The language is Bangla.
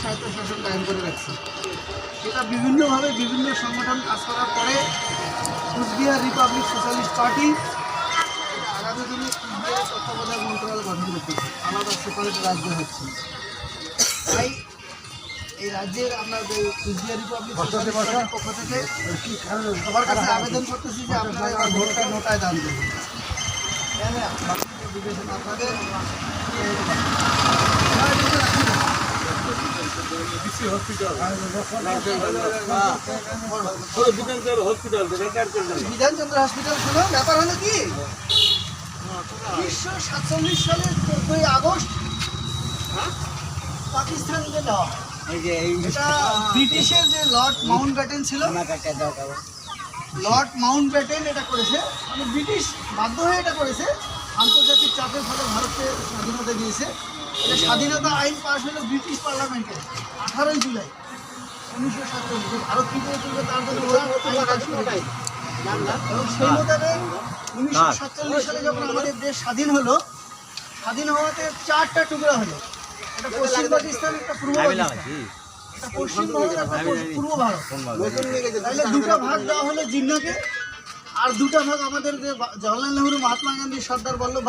স্বায়ত্তশাসন কায়েম করে রাখছে। এটা বিভিন্নভাবে বিভিন্ন সংগঠন কাজ করার পরে কুচবিহার রিপাবলিক সোশ্যালিস্ট পার্টি আগামী দিনে কুচবিহার তত্ত্বাবধায়ক মন্ত্রণালয় গঠন করতেছে আলাদা সেপারেট রাজ্য হচ্ছে। তাই এই রাজ্যের আমরা যে কুচবিহার রিপাবলিক পক্ষ থেকে সবার কাছে আবেদন করতেছি যে আপনারা ভোটটা নোটায় দান করবেন হ্যাঁ, বিবেচনা বিধানচন্দ্র হসপিটাল ব্যাপার হলো কি উনিশশো সাতচল্লিশ সালের চোদ্দই আগস্ট পাকিস্তানকে দেওয়া। ব্রিটিশের যে লর্ড মাউন্ট ব্যাটেন ছিল, লর্ড মাউন্ট ব্যাটেন এটা করেছে মানে ব্রিটিশ বাধ্য হয়ে এটা করেছে, আন্তর্জাতিক চাপের ফলে ভারতকে স্বাধীনতা দিয়েছে স্বাধীনতা আইন পাশ হলো ব্রিটিশ পার্লামেন্টে আঠারোই জুলাই উনিশশো সাতচল্লিশ। ভারত কী করে তুলবে তার জন্য ওরা। এবং সেই মোতাবেক উনিশশো সাতচল্লিশ সালে যখন আমাদের দেশ স্বাধীন হলো স্বাধীন হওয়াতে চারটা টুকরা হলো। একটা পশ্চিম পাকিস্তান একটা পূর্ব পাকিস্তান। একটা পশ্চিম ভারত একটা পূর্ব ভারত। তাহলে দুটো ভাগ দেওয়া হলো জিন্নাকে আর দুটো ভাগ আমাদের যে জওয়াহরলাল নেহরু মহাত্মা গান্ধী সর্দার বল্লভ